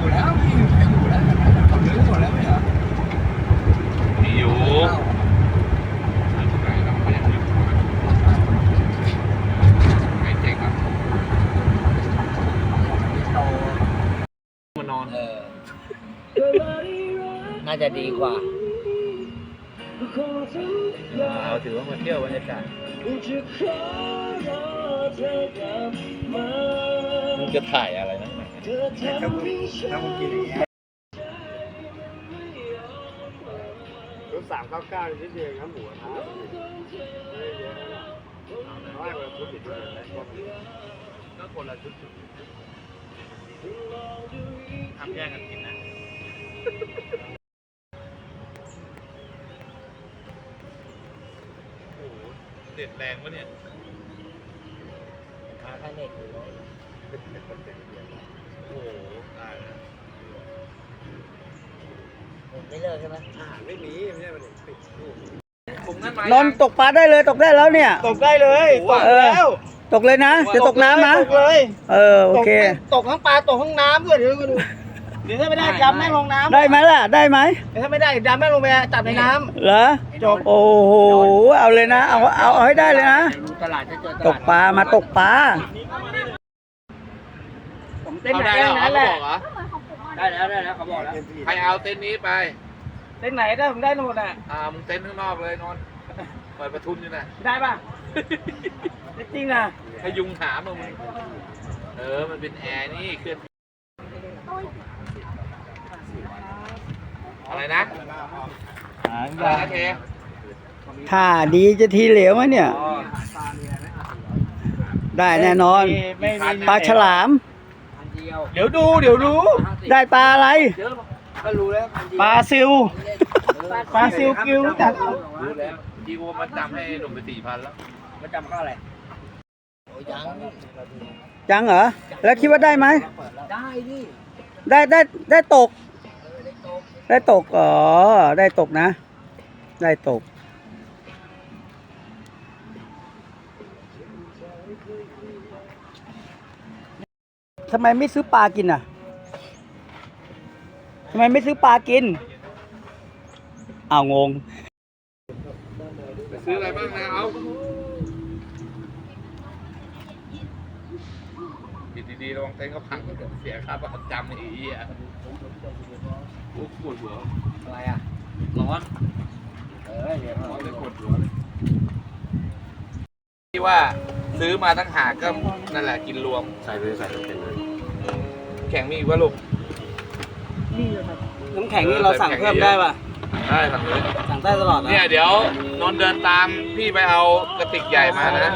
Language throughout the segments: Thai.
อยู่แล้วมีอยู่ใครอยู่แล้วเขาลื้อหมดแล้วไม่เหรอมีอยู่ไม่เจ๊งอะมานอนเออน่าจะดีกว่าเอาถือว่ามาเที่ยวบรรยากาศมึงจะถ่ายอะไรนะ ถ้ามึงถ้ามึงกินอย่างเงี้ยรถสามเก้าเก้านิดเดียวครับหมูกระทะไม่ได้เยอะนะน้อยกว่าทุกติดเลยนะก็คนละชุดทำแยกกันกินนะโอ้โหเด็ดแรงวะเนี่ยขาข้างเน็ตอยู่เลย โอ้โหตายแล้วไม่เลิกใช่ไหมอาหารไม่มีไม่ใช่มันติดลูกผมนั่นไหมนอนตกปลาได้เลยตกได้แล้วเนี่ย ตกได้เลยตกเออแล้วตกเลยนะจะตกน้ำนะ ตกเลยเออโอเค ตกทั้งปลาตกทั้งน้ำด้วยเดี๋ยวดูเดี๋ยวถ้าไม่ได้ดำแม่งลงน้ำได้ไหมล่ะได้ไหมเดี๋ยวถ้าไม่ได้ดำแม่งลงไปจับในน้เหรอจบโอ้โหเอาเลยนะ เอาเอาเอาให้ได้เลยนะดูตลาดจะเจอตตลาดกปลามาตกปลาผม เต้นเอาไหนได้ได้แล้วนั้นเขาแหละบอกเหรอได้แล้วได้แล้วเขาบอกแล้ว ใครเอาเต็นท์นี้ไปเต้นไหนได้ผมได้หมดอะ อ่ามึงเต็นท์ข้างนอกเลยนอนเปิดประทุนอยู่นะได้ป่ะ จริงอะพยุงหามมึงเออ มันเป็นแอร์นี่เคลื่อนอะไรนะอะไรนะเทถ้าดีจะทีเหลวไหมเนี่ย ได้แน่นอน ไม่มีปลาฉลามพัน เดียวเดี๋ยวดูเดี๋ยวรู้ ได้ปลาอะไร เดี๋ยวก็รู้แล้วพันเดียวปลาซิว ปลาซิลกิ้วรู้จักรู้แล้วจีโอมันจำให้หนุ่มไปสี่พันแล้ว มันจำก็อะไรโอ้ยยังจังเหรอ แล้วคิดว่าได้ไหม ได้ดิได้ได้ได้ตก ได้โตได้ตก อ๋อ ได้ตกนะ ได้ตก ทำไมไม่ซื้อปลากินอะทำไมไม่ซื้อปลากินอ้าวงง ไปซื้ออะไรบ้างนะเอาปิดดีๆระวังเต็นท์เขาพังเดี๋ยวเสียค่าประจำไอ้เหี้ยโอ้ปวดหัว อะไรอะ ร้อน เออเดี๋ยวร้อนเลยปวดหัวเลยที่ว่าซื้อมาตั้งหากก็นั่นแหละกินรวม ใส่เลยใส่เลย แข่งมีอีกว่าลูกน้ำแข็งนี่เราสั่งเพิ่มได้ป่ะ ได้สั่งเลย สั่งได้ตลอดนะเนี่ยเดี๋ยวนนท์เดินตามพี่ไปเอากระติกใหญ่มานะ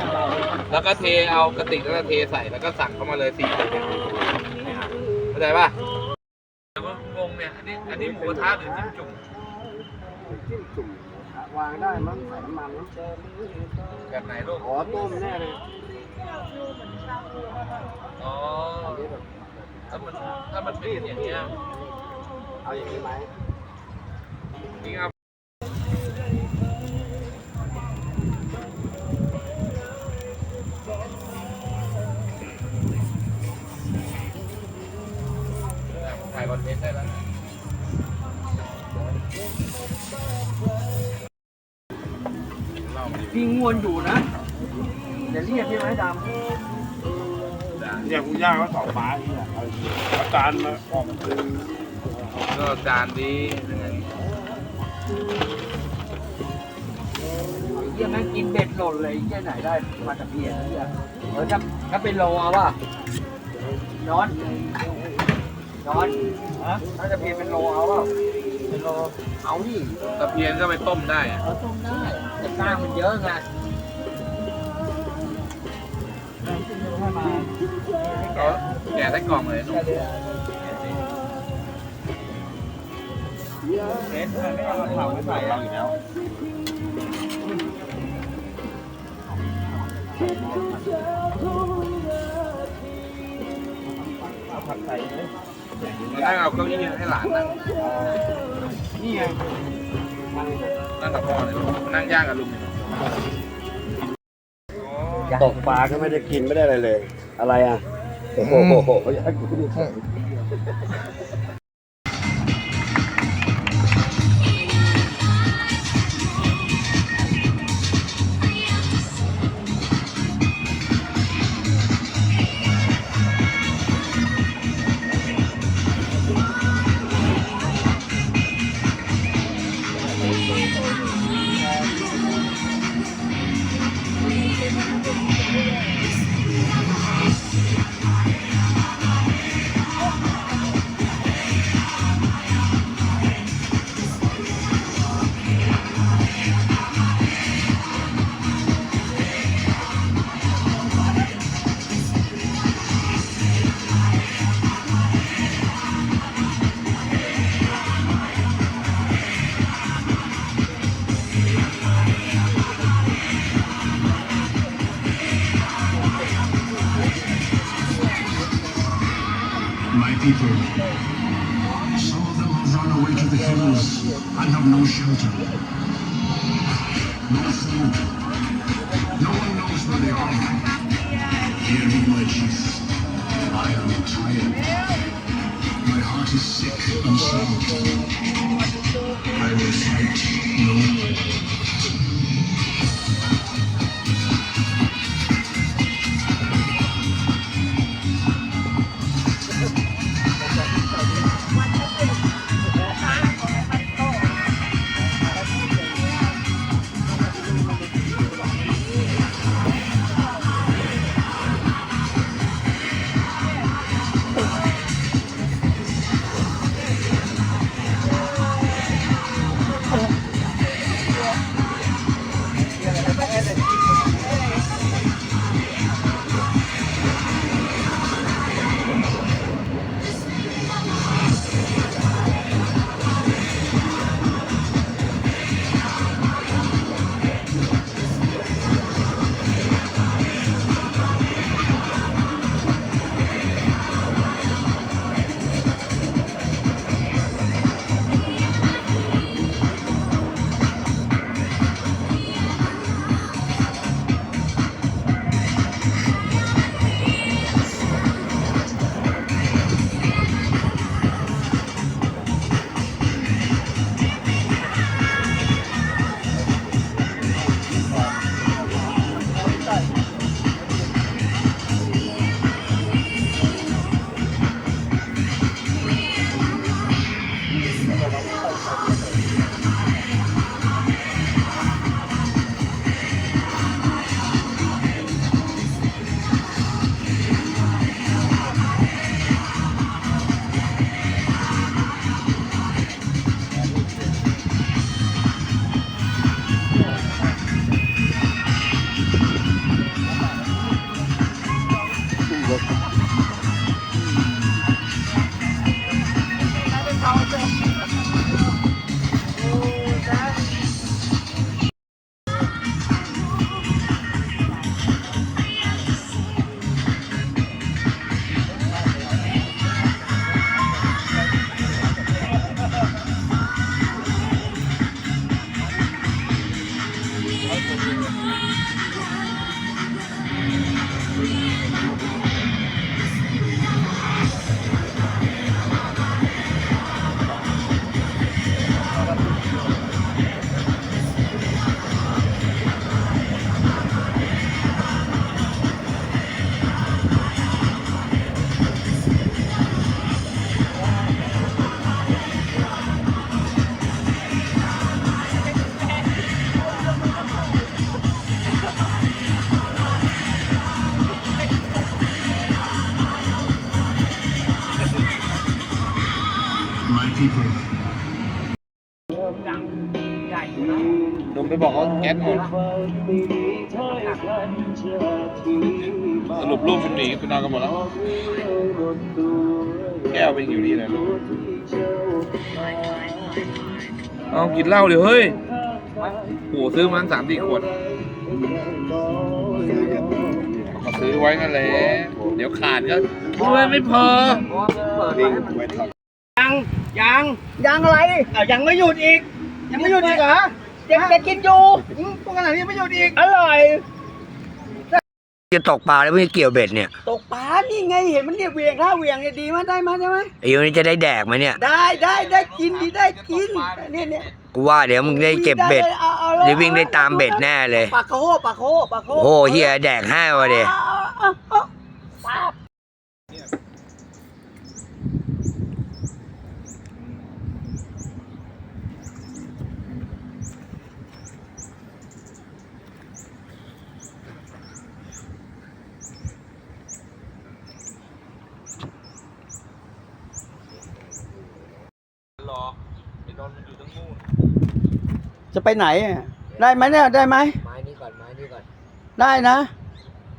แล้วก็เทเอากระติกแล้วก็เทใส่แล้วก็สั่งเข้ามาเลยสี่กระติกเข้าใจป่ะแต่ว่างงเนี่ยอันนี้อันนี้หมูกระทะหรือจิ้มจุ่มจิ้มจุ่มวางได้มั้งใส่น้ำมันมั้งแบบไหนลูกอ๋อต้มแน่เลยอ๋อ ถ้ามันถ้ามันเป็นอย่างเงี้ยเอาอย่างนี้ไหมจริงเอาถ่ายคอนเทนต์ได้แล้วพี่งวนอยู่นะเดี๋ยวเรียกพี่ไม้ดำ เนี่ยกูย่างก็สองไม้เนี่ยเอาจริงอาจารย์มาออกมาซื้อก็จานดียังไงเยี่ยแม่งกินเบ็ดหล่นเลยเยี่ยไหนได้มาตะเพียนเยี่ยเออถ้าถ้าเป็นโลเอาป่ะย้อนย้อนฮะถ้าจะเพียนเป็นโลเอาป่ะเป็นโลเอาดิตะเพียนก็ไปต้มได้อะเราต้มได้แต่กล้างมันเยอะไง ไม่ใส่เอาอยู่แล้วผัดใส่เลยมานั่งเอาเก้าอี้ให้หลานนั่งนี่ไงนั่งกับพ่อเลยมานั่งย่างกับลุงเนี่ยอ๋อ ตกปลาก็ไม่ได้กินไม่ได้อะไรเลย อะไรอะโอ้โหอยากกูดู My people, some of them have run away to the hills and have no shelter, no food. No one knows where they are. Hear me, my chief. I am tired. My heart is sick and sad. I will fight no Welcome. My people, ลุงไปบอกเขาแก๊สหมดสรุปลูกคุณหนีไปนอนกันหมดแล้ว แก้วเป็นอยู่นี่เลยเอากินเหล้าเดี๋ยวเฮ้ยโหซื้อมันสามสี่ขวดก็ซื้อไว้นั่นแหละ เดี๋ยวขาดก็ด้วยไม่พอ เพราะว่าเปิดมายังยังอะไรอะยังไม่หยุดอีก ยังไม่หยุดอีกเหรอยังจะกินอยู่พวกขนาดนี้ไม่หยุดอีก อร่อย จะตกปลาแล้วไม่เกี่ยวเบ็ดเนี่ยตกปลานี่ไงเห็นมันเนี่ยเหวียงถ้าเหวียงเนี่ยดีมั้ยได้มั้ยได้มั้ยไอ้ยูนี่จะได้แดกไหมเนี่ย ได้ได้ได้กินดีได้กินเนี่ยเนี่ยกูว่าเดี๋ยวมึงได้เก็บเบ็ดอาอาลเดี๋ยววิ่งได้ตามเบ็ดแน่เลย ปากโคปากโคปากโคโอ้โหเฮียแดกห้าวะเด เอาเอาเอาเอาหรอกไอ้นนท์มันอยู่ทั้งนู่น จะไปไหนอะได้ไหมเนี่ยได้ไหม ไม้นี้ก่อนไม้นี้ก่อนได้นะ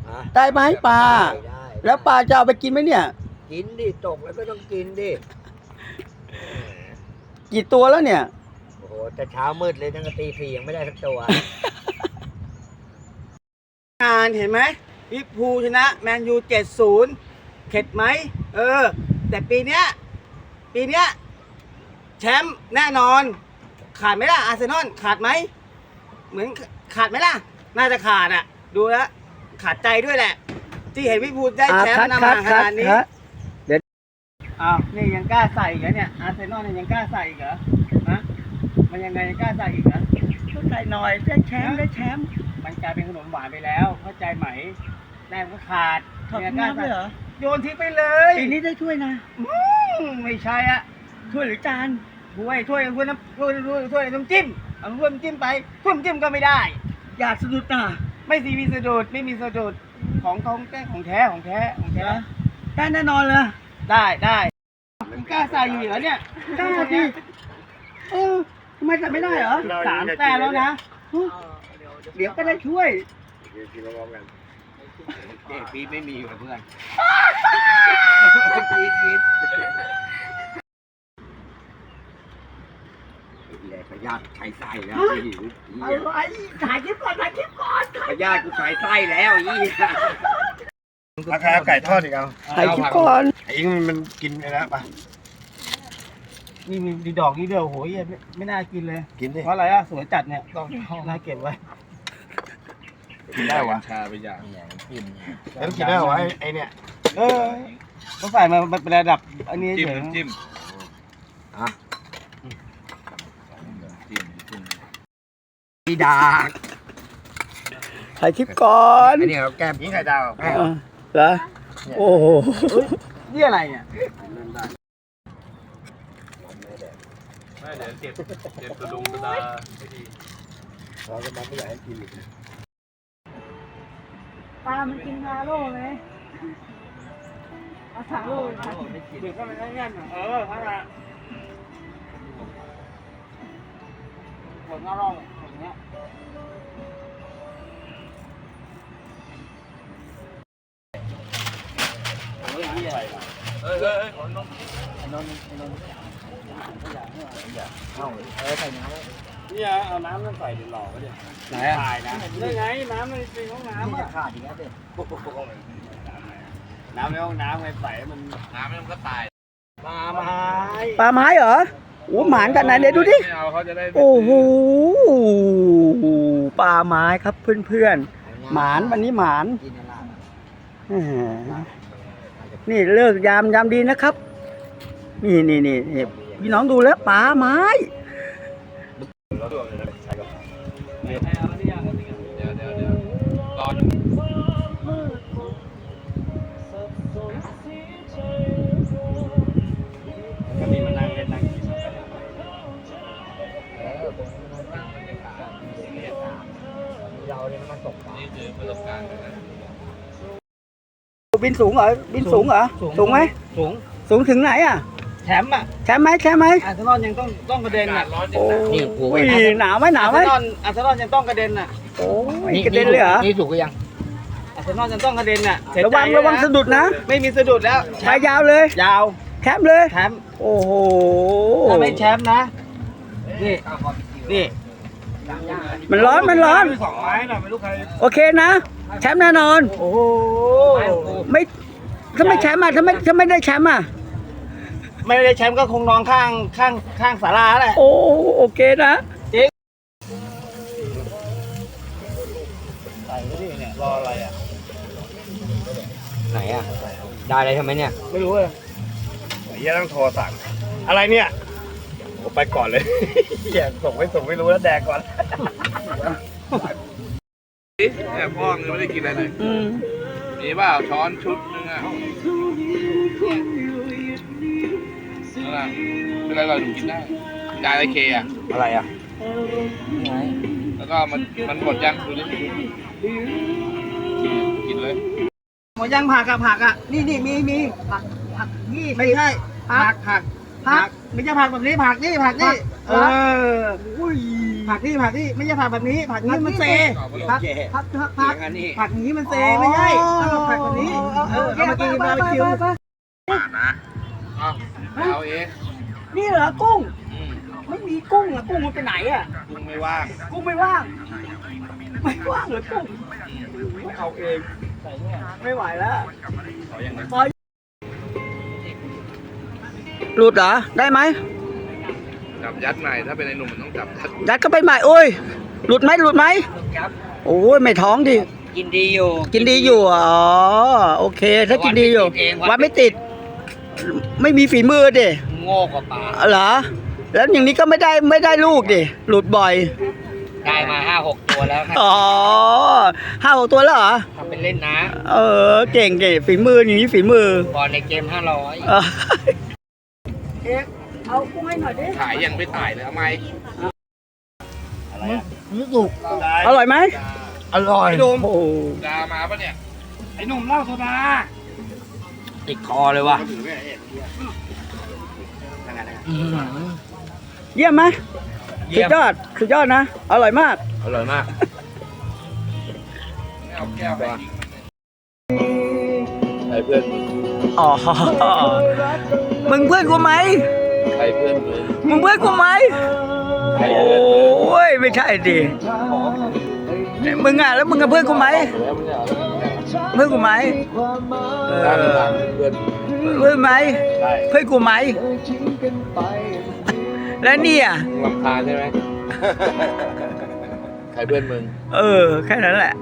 ฮะได้ไหมปลา ได้แล้วปลาจะเอาไปกินไหมเนี่ย กินดิตกแล้วก็ต้องกินดิกี่ตัวแล้วเนี่ย โอ้โหแต่เช้ามืดเลยตั้งแต่ตีสี่ยังไม่ได้สักตัว งานเห็นไหมลิเวอร์พูลชนะแมนยูเจ็ดศูนย์เข็ดไหม เออ แต่ปีเนี้ย ปีเนี้ย แชมป์แน่นอน ขาดไหมล่ะอาร์เซนอลขาดไหมเหมือนขาดไหมล่ะ น่าจะขาดอะ ดูแล้วขาดใจด้วยแหละ ที่เห็นลิเวอร์พูลได้แชมป์นำมาขนาดนี้เดี๋ยวอ้าวนี่ยังกล้าใส่อีกเหรอเนี่ยอาร์เซนอลเนี่ยยังกล้าใส่อีกเหรอฮะมันยังไงยังกล้าใส่อีกเหรอก็ใส่หน่อยได้แชมป์ได้แชมป์มันกลายเป็นขนมหวานไปแล้วเข้าใจไหมแต้มก็ขาดเนี่ยกล้าใส่โยนทิ้งไปเลยปีนี้ได้ถ้วยนะไม่ใช่อะถ้วยหรือจาน ถ้วยถ้วยถ้วยน้ำถ้วยถ้วยถ้วยน้ำจิ้มเอาถ้วยน้ำจิ้มไปถ้วยน้ำจิ้มก็ไม่ได้ อย่าสะดุดนะไม่มีมีสะดุดไม่มีสะดุดของทองแท้ของแท้ของแท้ของแท้ได้แน่นอนเลยได้ได้มันกล้าใส่อยู่เหรอเนี่ยกล้าดิเออทำไมใส่ไม่ได้เหรอสามแต้มแล้วนะฮะเดี๋ยวก็ได้ช่วยกินพร้อมๆกันเจ๊ปีไม่มีอยู่กับเพื่อนปีกิน แหละพยาธิไข่ไส้แล้วฮะหิวอะไรถ่ายคลิปก่อนถ่ายคลิปก่อนพยาธิกูไข่ไส้แล้วยี่ราคาไก่ทอดอีกเอาถ่ายคลิปก่อนไอ้อิงมันกินไปแล้วปะนี่มีดีดอกนี่เดียวโหยไม่ไม่น่ากินเลย กินดิเพราะอะไรอะสวยจัดเนี่ยต้องน่าเก็บไว้ กินได้วะชาไปอย่างแล้วกินได้วะไอ้ไอ้เนี่ยเออต้องใส่มามันเป็นระดับ อันนี้จิ้มเฉยน้ำจิ้มอะ จิ้มจิ้ม พี่ดาถ่ายคลิปก่อนอันนี้เขาแก้มยิงไข่ดาวเออเหรอโอ้โหนี่อะไรเนี่ยไม่เดี๋ยวเจ็บเจ็บกระดุมกระดาไม่ดีเราจะมาไม่อยากให้กินอีกปลามันกินนาโร่ไหมเอาถังโร่เดี๋ยวก็ไม่ได้งั้นเออพักละหมดนาโร่อย่างเงี้ยเฮ้ยเฮ้ยเฮ้ยขนมเนี่ยเอาน้ำนั่นใส่ดินหล่อก็เนี่ยไหนอะตายนะนี่ไงน้ำในห้องน้ำอะขาดอีกแล้วเด็น้ำในห้องน้ำไงใส่ให้มันน้ำมันก็ตายปลาไม้ปลาไม้เหรอ โอ้หมานกันไหนเดี๋ยวดูดิ ไม่เอาเขาจะได้โอ้โหปลาไม้ครับเพื่อนๆ หมานวันนี้หมานกินอะไรแหมนี่เลิกยามยามดีนะครับ นี่นี่นี่นี่พี่น้องดูแล้วปลาไม้ เดี๋ยวเดี๋ยวเดี๋ยวรออยู่ บินสูงเหรอ บินสูงเหรอสูงไหม สูง สูงถึงไหนอะ แชมป์อะแชมป์ไหมแชมป์ไหมอาร์เซนอลยังต้องต้องกระเด็นอาอะกาศร้อนจัโอ้งนะนี่กูไว้ยหนาวไหมหนาวไหมอาร์เซนอลอาร์เซนอลยังต้องกระเด็นอะโอ้ยกระเด็นเลยเหรอ นี่ถูกก็ยังอาร์เซนอลยังต้องกระเด็นอะระวังระวังสะดุดนะ ไม่มีสะดุดแล้วไปยาวเลย ยาว แชมป์เลย แชมป์ โอ้โห ถ้าไม่แชมป์นะ นี่ นี่ มันร้อนมันร้อนสองไม้น่ะไม่รู้ใครโอเคนะ แชมป์แน่นอน โอ้โหไม่ถ้าไม่แชมป์อะถ้าไม่ถ้าไม่ได้แชมป์อะไม่ได้แชมป์ก็คงนอนข้างข้างข้างศาลาแหละโอ้โอเคนะใส่ก็ดิเนี่ยรออะไรอะไหนอะได้อะไรทำไมเนี่ย ไม่รู้เลยไอ้เหี้ยต้องโทรสั่งอะไรเนี่ยผมไปก่อนเลยเหี้ยส่งไม่ส่งไม่รู้แล้วแดกก่อน เนี่ยพ่อมึงยังไม่ได้กินอะไรเลยมีเปล่าช้อนชุดนึงอะนั่นแหละเป็นไรเราถึงกินได้จานไอเคอะอะไรอะแล้วก็มันมันหมดยังดูดิกินเลยหมดยังผักอะผักอะนี่นี่มีมีผักผักนี่ไม่ใช่ผักผักผักไม่ใช่ผักแบบนี้ผักนี่ผักนี่เออ ผักนี่ผักนี่ไม่ใช่ผักแบบนี้ ผักนี้มันเซผักผักผักผักอันนี้ผักอย่างนี้มันเซไม่ใช่ต้องผักแบบนี้เออเอามากินบาร์บีคิวป่านะเอาเอาเองนี่เหรอกุ้งอืมไม่มีกุ้งอะกุ้งมันไปไหนอะกุ้งไม่ว่างกุ้งไม่ว่างไม่ว่างเลยกุ้งเอาเองไม่ไหวแล้วขออย่างนั้นหลุดเหรอได้ไหม จับยัดใหม่ถ้าเป็นไอ้หนุ่มมันต้องจับยัดยัดก็ไปใหม่โอ้ยหลุดไหมหลุดไหมครับ โอ้ยไม่ท้องดิกินดีอยู่กินดีอยู่อ๋อโอเค ถ้ากินดีอยู่วัวัดดไม่ไม่ติติดดไม่มีฝีมือดิโง่กว่าปลาเหรอแล้วอย่างนี้ก็ไม่ได้ไม่ได้ลูกดิหลุดบ่อย ได้มาห้าหกตัวแล้วครับอ๋อห้าหกตัวแล้วเหรอทำเป็นเล่นนะ เออเก่งเก่งฝีมืออย่างนี้ฝีมือบอลในเกมห้าร้อย เออเอ็กเอากุ้งให้หน่อยดิถ่ายยังไม่ถ่ายเลยเอาไหมอร่อยไหมอร่อยโอ้โหดามาปะเนี่ยไอ้หนุ่มเหล่าโซดาติดคอเลยว่ะเยี่ยมไหมเยี่สุยดมยอดสุดยอดนะ อร่อยมาก อร่อยมากไม่เอาแก้วไปยิงมันเลยใครเพื่อนมึงอ๋อมึงเพื่อนกูไหม ใครเพื่อนมึงมึงเพื่อนกูไหมใครโอเพื่อนมึง้ยไม่ใช่ดิมึงอะแล้วมึงกับเพื่อนกูไหมแล้วมึงจะเอาเพื่อนกูไหมเอด้านอหลังเพื่อนเพื่อนไหมใช่เพื่อนกูไหม แล้วเนี่ยมึงรำคาญใช่ไหม ใครเพื่อนมึง เออ แค่นั้นแหละ